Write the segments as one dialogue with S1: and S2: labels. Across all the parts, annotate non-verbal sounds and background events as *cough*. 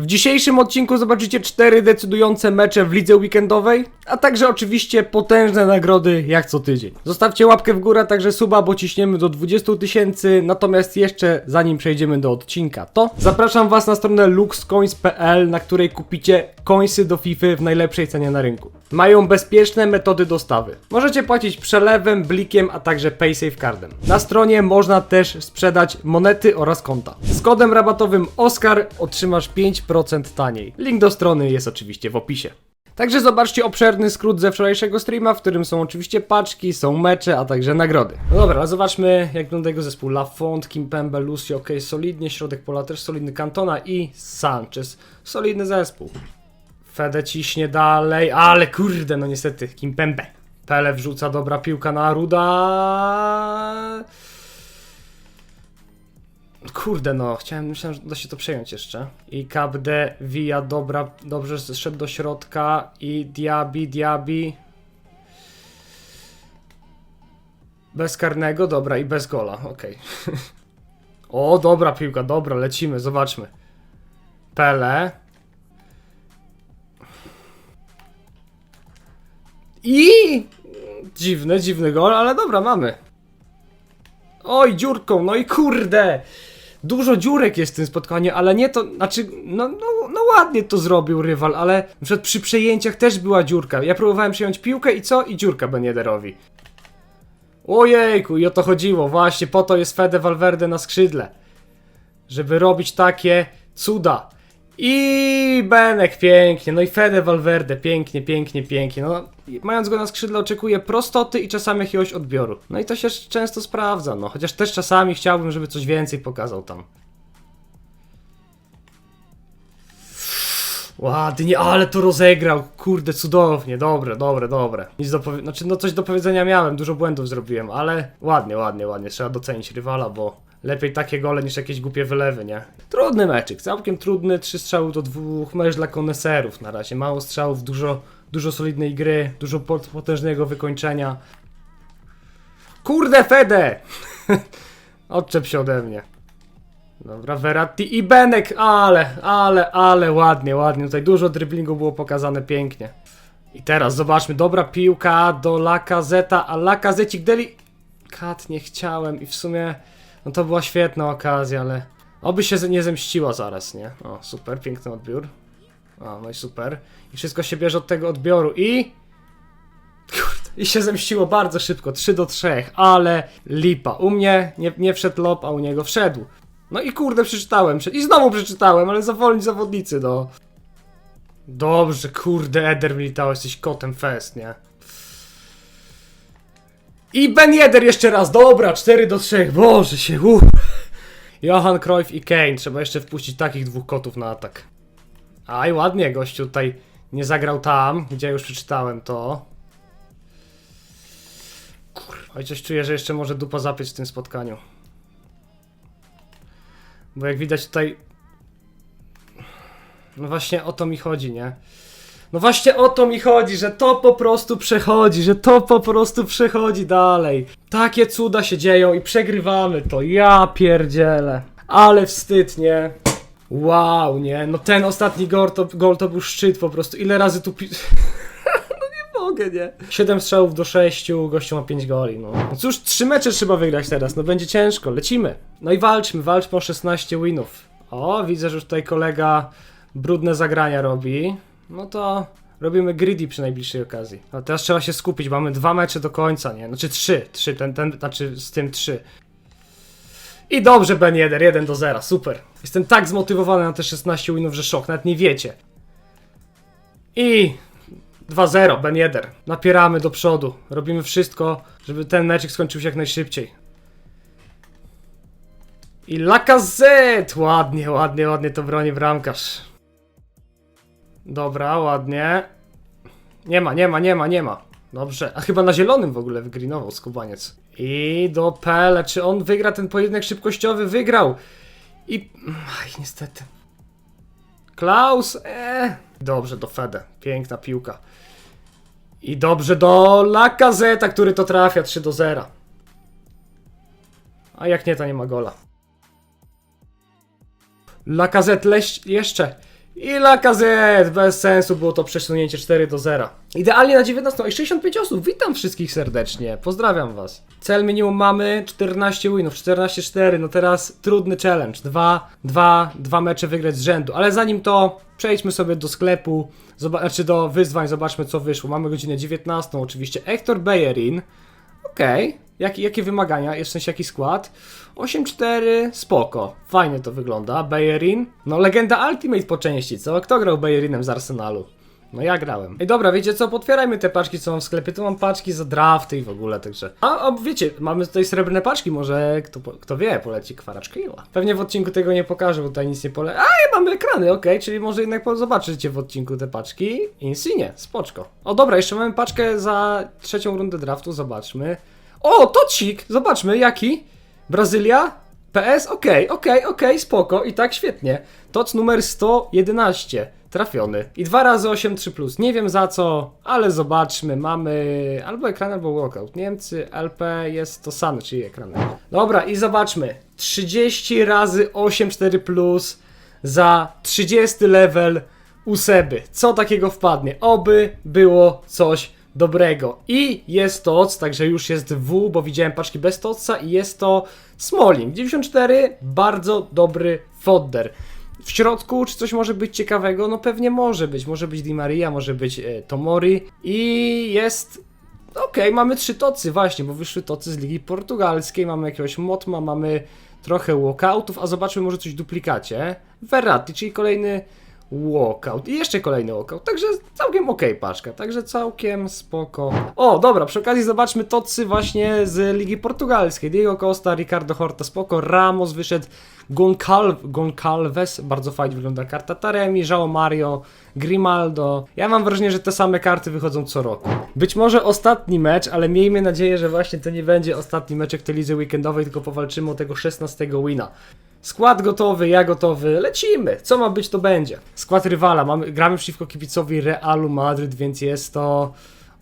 S1: W dzisiejszym odcinku zobaczycie cztery decydujące mecze w lidze weekendowej, a także oczywiście potężne nagrody jak co tydzień. Zostawcie łapkę w górę, także suba, bo ciśniemy do 20 tysięcy, natomiast jeszcze zanim przejdziemy do odcinka, to zapraszam was na stronę luxcoins.pl, na której kupicie coinsy do FIFA w najlepszej cenie na rynku. Mają bezpieczne metody dostawy. Możecie płacić przelewem, blikiem, a także PaySafeCardem. Na stronie można też sprzedać monety oraz konta. Z kodem rabatowym OSCAR otrzymasz 5% taniej. Link do strony jest oczywiście w opisie. Także zobaczcie obszerny skrót ze wczorajszego streama, w którym są oczywiście paczki, są mecze, a także nagrody. No dobra, zobaczmy jak wygląda jego zespół. Lafont, Kimpembe, Lucio, ok, solidnie, środek pola też solidny, Cantona i Sanchez. Solidny zespół. Fede ciśnie dalej, ale kurde, no niestety, Kimpembe. Pele wrzuca dobra piłka na Ruda. Kurde no, chciałem, myślałem, że da się to przejąć jeszcze. I Kabde, Via, dobra, dobrze zszedł do środka i Diaby, Diaby. Bez karnego, dobra i bez gola, okej. *laughs* o, dobra piłka, dobra, lecimy, zobaczmy. Pele. I dziwny, dziwny gol, ale dobra, mamy. Oj, dziurką, no i kurde! Dużo dziurek jest w tym spotkaniu, ale nie to, znaczy, no, no, no ładnie to zrobił rywal, ale na przykład przy przejęciach też była dziurka. Ja próbowałem przejąć piłkę i co? I dziurka Beniederowi. Ojejku, i o to chodziło, właśnie po to jest Fede Valverde na skrzydle. Żeby robić takie cuda. I Benek pięknie, no i Fede Valverde pięknie, pięknie, pięknie. No, mając go na skrzydle oczekuję prostoty i czasami jakiegoś odbioru. No i to się często sprawdza, no chociaż też czasami chciałbym, żeby coś więcej pokazał tam. Ładnie, ale to rozegrał, kurde, cudownie, dobre, dobre, dobre. Nic do powie- znaczy, no coś do powiedzenia miałem, dużo błędów zrobiłem, ale ładnie, ładnie, ładnie, trzeba docenić rywala, bo lepiej takie gole niż jakieś głupie wylewy, nie? Trudny meczyk, całkiem trudny, trzy strzały do dwóch, mecz dla koneserów na razie, mało strzałów, dużo, dużo solidnej gry, dużo pot- potężnego wykończenia. Kurde, Fede! *laughs* Odczep się ode mnie. Dobra, Verratti i Benek, ale, ale, ale ładnie, ładnie. Tutaj dużo driblingu było pokazane pięknie. I teraz zobaczmy, dobra piłka do Lacazeta, a Lacazecik deli... Kat, nie chciałem i w sumie... No to była świetna okazja, ale... Oby się nie zemściła zaraz, nie? O, super, piękny odbiór. O, no i super. I wszystko się bierze od tego odbioru i... Kurde, i się zemściło bardzo szybko, 3 do 3, ale lipa. U mnie nie, nie wszedł lob, a u niego wszedł. No i kurde, przeczytałem. prze- I znowu przeczytałem, ale zawolni zawodnicy, no. Dobrze, kurde, Eder Militao, jesteś kotem fest, nie? I Ben Yedder jeszcze raz, dobra, 4 do 3, boże się, uff. Johan Cruyff i Kane, trzeba jeszcze wpuścić takich dwóch kotów na atak. Aj, ładnie, gościu tutaj nie zagrał tam, gdzie już przeczytałem to. Kurwa, coś czuję, że jeszcze może dupa zapieć w tym spotkaniu. Bo jak widać tutaj. No właśnie o to mi chodzi, nie? No właśnie o to mi chodzi, że to po prostu przechodzi, że to po prostu przechodzi dalej. Takie cuda się dzieją i przegrywamy to. Ja pierdzielę. Ale wstyd, nie? Wow, nie? No ten ostatni gol to, gol to był szczyt po prostu. Ile razy tu pi... *laughs* no nie mogę, nie? 7 strzałów do 6, gościu ma 5 goli, no. no cóż, 3 mecze trzeba wygrać teraz, no będzie ciężko, lecimy. No i walczmy, walczmy o 16 winów. O, widzę, że tutaj kolega brudne zagrania robi. No to robimy greedy przy najbliższej okazji. A teraz trzeba się skupić, bo mamy dwa mecze do końca, nie? Znaczy trzy, trzy, ten, ten, znaczy z tym trzy. I dobrze, Ben 1, 1 do 0, super. Jestem tak zmotywowany na te 16 winów, że szok, nawet nie wiecie. I 2-0, Ben 1. Napieramy do przodu. Robimy wszystko, żeby ten meczek skończył się jak najszybciej. I Lacazette! Ładnie, ładnie, ładnie to broni bramkarz. Dobra, ładnie. Nie ma, nie ma, nie ma, nie ma. Dobrze. A chyba na zielonym w ogóle wygreenował skubaniec. I do Pele. Czy on wygra ten pojedynek szybkościowy? Wygrał. I... Aj, niestety. Klaus? Eee. Dobrze, do Fede. Piękna piłka. I dobrze do Lacazeta, który to trafia 3 do 0. A jak nie, to nie ma gola. Lacazette leś jeszcze. I Lacazette, bez sensu było to przesunięcie 4 do 0. Idealnie na 19 i 65 osób, witam wszystkich serdecznie, pozdrawiam was. Cel minimum mamy 14 winów, 14-4, no teraz trudny challenge, dwa, dwa, dwa mecze wygrać z rzędu, ale zanim to przejdźmy sobie do sklepu, znaczy do wyzwań, zobaczmy co wyszło. Mamy godzinę 19 oczywiście, Hector Bellerin, Okej. Jakie, jakie wymagania? Jest w sensie jaki skład? 8-4, spoko. Fajnie to wygląda. Bayerin? No legenda Ultimate po części, co? Kto grał Bayerinem z Arsenalu? No ja grałem. Ej dobra, wiecie co? Potwierajmy te paczki, co mam w sklepie. Tu mam paczki za drafty i w ogóle, także... A, a wiecie, mamy tutaj srebrne paczki, może kto, kto wie, poleci kwaraczka Ila. Pewnie w odcinku tego nie pokażę, bo tutaj nic nie pole... A, ja mamy ekrany, okej, czyli może jednak zobaczycie w odcinku te paczki. Insigne, spoczko. O dobra, jeszcze mamy paczkę za trzecią rundę draftu, zobaczmy. O, tocik! Zobaczmy, jaki? Brazylia? PS? Okej, okej, okej, spoko. I tak świetnie. Toc numer 111. Trafiony. I dwa razy 8-3+. plus. Nie wiem za co, ale zobaczmy. Mamy albo ekran, albo walkout. Niemcy, LP jest to samo, czyli ekrany. Dobra, i zobaczmy. 30 razy 8-4+, plus za 30 level u Seby. Co takiego wpadnie? Oby było coś dobrego. I jest TOC, także już jest W, bo widziałem paczki bez TOCa i jest to Smalling. 94, bardzo dobry fodder. W środku, czy coś może być ciekawego? No pewnie może być. Może być Di Maria, może być e, Tomori i jest Okej, mamy trzy tocy, właśnie, bo wyszły tocy z Ligi Portugalskiej, mamy jakiegoś Motma, mamy trochę walkoutów, a zobaczmy może coś w duplikacie. Verratti, czyli kolejny walkout i jeszcze kolejny walkout, także całkiem okej paczka, także całkiem spoko. O, dobra, przy okazji zobaczmy tocy właśnie z Ligi Portugalskiej. Diego Costa, Ricardo Horta, spoko, Ramos wyszedł, Goncalves, Goncalves, bardzo fajnie wygląda karta Taremi, João Mario, Grimaldo. Ja mam wrażenie, że te same karty wychodzą co roku. Być może ostatni mecz, ale miejmy nadzieję, że właśnie to nie będzie ostatni meczek tej lidze weekendowej, tylko powalczymy o tego 16 wina. Skład gotowy, ja gotowy, lecimy. Co ma być, to będzie. Skład rywala, mamy, gramy przeciwko kibicowi Realu Madryt, więc jest to...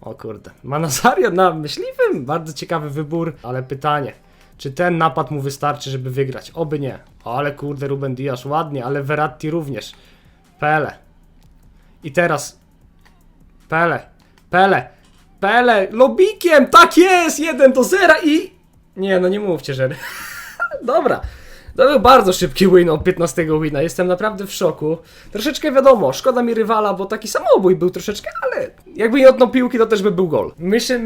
S1: O kurde, Manazario na myśliwym? Bardzo ciekawy wybór, ale pytanie. Czy ten napad mu wystarczy, żeby wygrać? Oby nie. Ale kurde, Ruben Dias, ładnie, ale Verratti również. Pele. I teraz. Pele. Pele. Pele. Lobikiem! Tak jest! 1 do 0 i. Nie, no nie mówcie, że. *laughs* Dobra. To był bardzo szybki win od 15 wina. Jestem naprawdę w szoku. Troszeczkę wiadomo, szkoda mi rywala, bo taki samobój był troszeczkę, ale jakby nie odnął piłki, to też by był gol. Misja,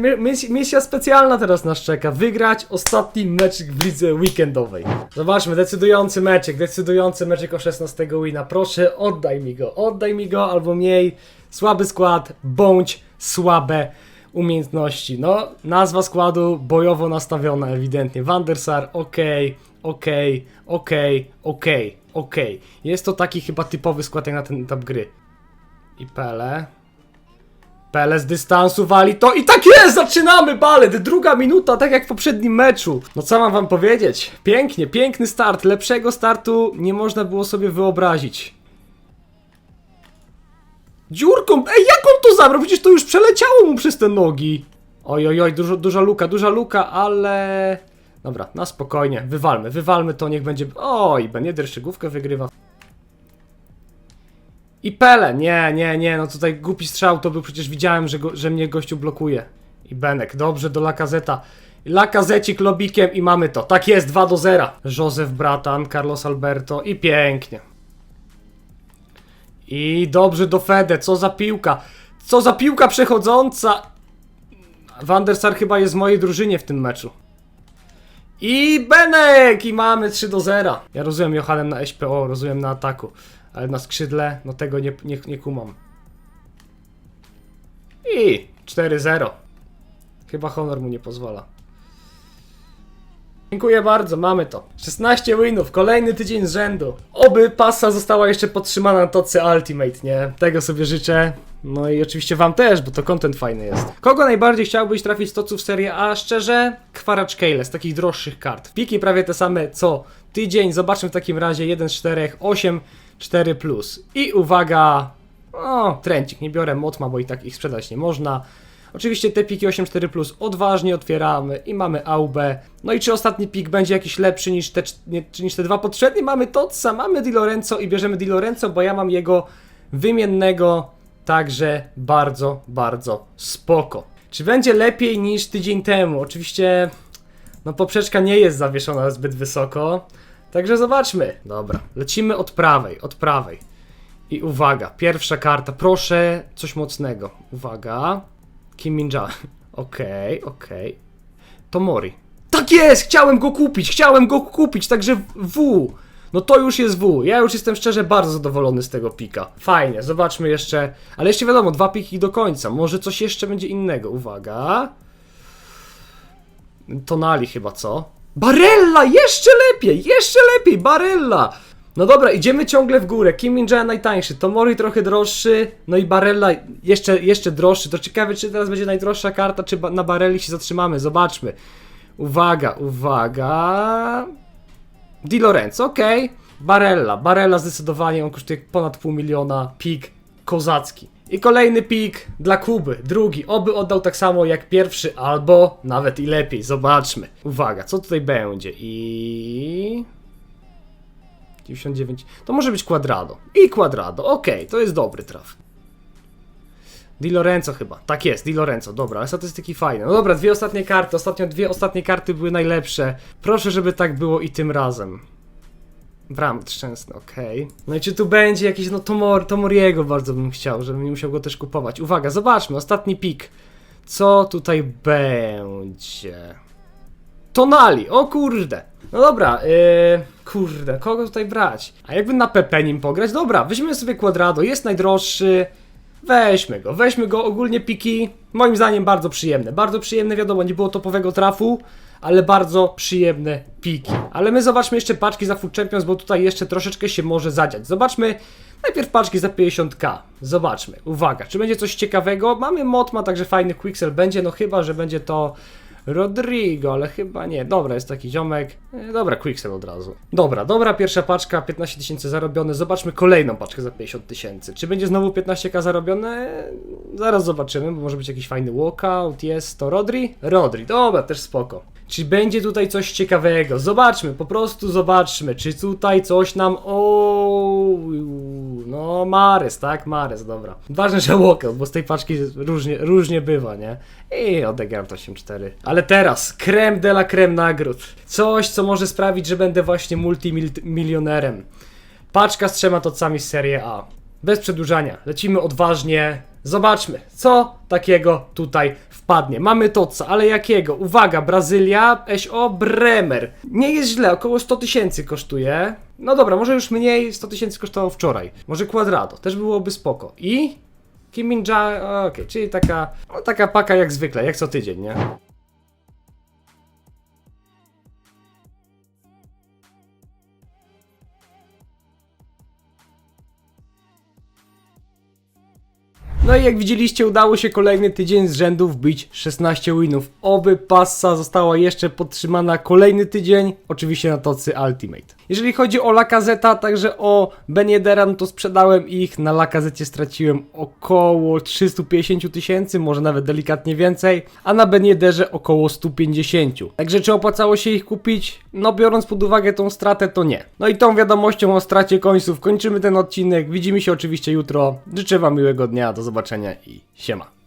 S1: misja specjalna teraz nas czeka. Wygrać ostatni meczek w lidze weekendowej. Zobaczmy, decydujący meczek, decydujący meczek o 16 wina. Proszę, oddaj mi go, oddaj mi go albo mniej. Słaby skład, bądź słabe umiejętności. No, nazwa składu bojowo nastawiona ewidentnie. Van der Sar, okej, okej, okej, okej, okej. Jest to taki chyba typowy skład jak na ten etap gry. I Pele. Pele z dystansu wali to i tak jest! Zaczynamy balet! Druga minuta, tak jak w poprzednim meczu. No co mam wam powiedzieć? Pięknie, piękny start. Lepszego startu nie można było sobie wyobrazić. Dziurką! Ej, jak on to zabrał? Przecież to już przeleciało mu przez te nogi. Oj, oj, oj, dużo, duża luka, duża luka, ale... Dobra, na spokojnie, wywalmy, wywalmy to, niech będzie... Oj, Ben Yedder szygówkę wygrywa. I Pele, nie, nie, nie, no tutaj głupi strzał to był, przecież widziałem, że, go, że mnie gościu blokuje. I Benek, dobrze do Lakazeta. Lakazecik lobikiem i mamy to. Tak jest, 2 do 0. Józef Bratan, Carlos Alberto i pięknie. I dobrze do Fede, co za piłka. Co za piłka przechodząca. Van der Sar chyba jest w mojej drużynie w tym meczu. I Benek! I mamy 3 do 0. Ja rozumiem Johanem na SPO, rozumiem na ataku. Ale na skrzydle, no tego nie, nie, nie kumam. I 4-0. Chyba honor mu nie pozwala. Dziękuję bardzo, mamy to. 16 winów, kolejny tydzień z rzędu. Oby pasa została jeszcze podtrzymana na tocy Ultimate, nie? Tego sobie życzę. No i oczywiście wam też, bo to content fajny jest. Kogo najbardziej chciałbyś trafić z toców serii A? Szczerze? Kwaracz z takich droższych kart. Piki prawie te same co tydzień. Zobaczmy w takim razie 1 z 4, 8, 4 plus. I uwaga, o, trencik, nie biorę Motma, bo i tak ich sprzedać nie można. Oczywiście te piki 8.4 Plus odważnie otwieramy i mamy AUB. No i czy ostatni pik będzie jakiś lepszy niż te, nie, niż te dwa poprzednie? Mamy Totsa, mamy Di Lorenzo i bierzemy Di Lorenzo, bo ja mam jego wymiennego, także bardzo, bardzo spoko. Czy będzie lepiej niż tydzień temu? Oczywiście, no poprzeczka nie jest zawieszona zbyt wysoko, także zobaczmy. Dobra, lecimy od prawej, od prawej. I uwaga, pierwsza karta, proszę coś mocnego. Uwaga, Kim Min-ja. *laughs* Okej, okej. Tomori. Tak jest! Chciałem go kupić, chciałem go kupić, także W. No to już jest W. Ja już jestem szczerze bardzo zadowolony z tego pika. Fajnie, zobaczmy jeszcze. Ale jeszcze wiadomo, dwa piki do końca. Może coś jeszcze będzie innego. Uwaga. Tonali chyba, co? Barella! Jeszcze lepiej! Jeszcze lepiej! Barella! No dobra, idziemy ciągle w górę. Kim Min-jae najtańszy, Tomori trochę droższy, no i Barella jeszcze, jeszcze droższy. To ciekawe, czy teraz będzie najdroższa karta, czy na Barelli się zatrzymamy. Zobaczmy. Uwaga, uwaga. Di Lorenzo, okej. Barella, Barella zdecydowanie, on kosztuje ponad pół miliona. Pik kozacki. I kolejny pik dla Kuby, drugi. Oby oddał tak samo jak pierwszy, albo nawet i lepiej. Zobaczmy. Uwaga, co tutaj będzie? I... 99. To może być Quadrado. I Quadrado, okej, to jest dobry traf. Di Lorenzo chyba. Tak jest, Di Lorenzo, dobra, ale statystyki fajne. No dobra, dwie ostatnie karty. Ostatnio dwie ostatnie karty były najlepsze. Proszę, żeby tak było i tym razem. Bram szczęsny, okej. No i czy tu będzie jakiś, no Tomor, Tomoriego bardzo bym chciał, żebym nie musiał go też kupować. Uwaga, zobaczmy, ostatni pik. Co tutaj będzie? Tonali, o kurde. No dobra, yy, kurde, kogo tutaj brać? A jakby na Pepe nim pograć? Dobra, weźmiemy sobie Quadrado, jest najdroższy. Weźmy go, weźmy go, ogólnie piki, moim zdaniem bardzo przyjemne. Bardzo przyjemne, wiadomo, nie było topowego trafu, ale bardzo przyjemne piki. Ale my zobaczmy jeszcze paczki za Food Champions, bo tutaj jeszcze troszeczkę się może zadziać. Zobaczmy najpierw paczki za 50k. Zobaczmy, uwaga, czy będzie coś ciekawego? Mamy mod, ma także fajny quicksell będzie, no chyba, że będzie to Rodrigo, ale chyba nie. Dobra, jest taki ziomek. E, Dobra, Quicksell od razu. Dobra, dobra, pierwsza paczka, 15 tysięcy zarobione. Zobaczmy kolejną paczkę za 50 tysięcy. Czy będzie znowu 15k zarobione? Zaraz zobaczymy, bo może być jakiś fajny walkout. Jest to Rodri? Rodri, dobra, też spoko. Czy będzie tutaj coś ciekawego? Zobaczmy, po prostu zobaczmy, czy tutaj coś nam. O, no Mares, tak? Mares, dobra. Ważne, że walkout, bo z tej paczki różnie, różnie bywa, nie? I Odegaard 8-4. Ale teraz, creme de la creme nagród. Coś, co może sprawić, że będę właśnie multimilionerem. Paczka z trzema tocami z Serie A. Bez przedłużania, lecimy odważnie. Zobaczmy, co takiego tutaj wpadnie. Mamy toca, ale jakiego? Uwaga, Brazylia, SO Bremer. Nie jest źle, około 100 tysięcy kosztuje. No dobra, może już mniej, 100 tysięcy kosztowało wczoraj. Może Quadrado, też byłoby spoko. I Kim Min-ja, okej, czyli taka, no, taka paka jak zwykle, jak co tydzień, nie? No i jak widzieliście, udało się kolejny tydzień z rzędu wbić 16 winów. Oby passa została jeszcze podtrzymana kolejny tydzień, oczywiście na tocy Ultimate. Jeżeli chodzi o Lakazeta, także o Beniedera, no to sprzedałem ich, na Lakazecie straciłem około 350 tysięcy, może nawet delikatnie więcej, a na Beniederze około 150. Także czy opłacało się ich kupić? No biorąc pod uwagę tą stratę, to nie. No i tą wiadomością o stracie końców kończymy ten odcinek. Widzimy się oczywiście jutro. Życzę wam miłego dnia, do zobaczenia i siema.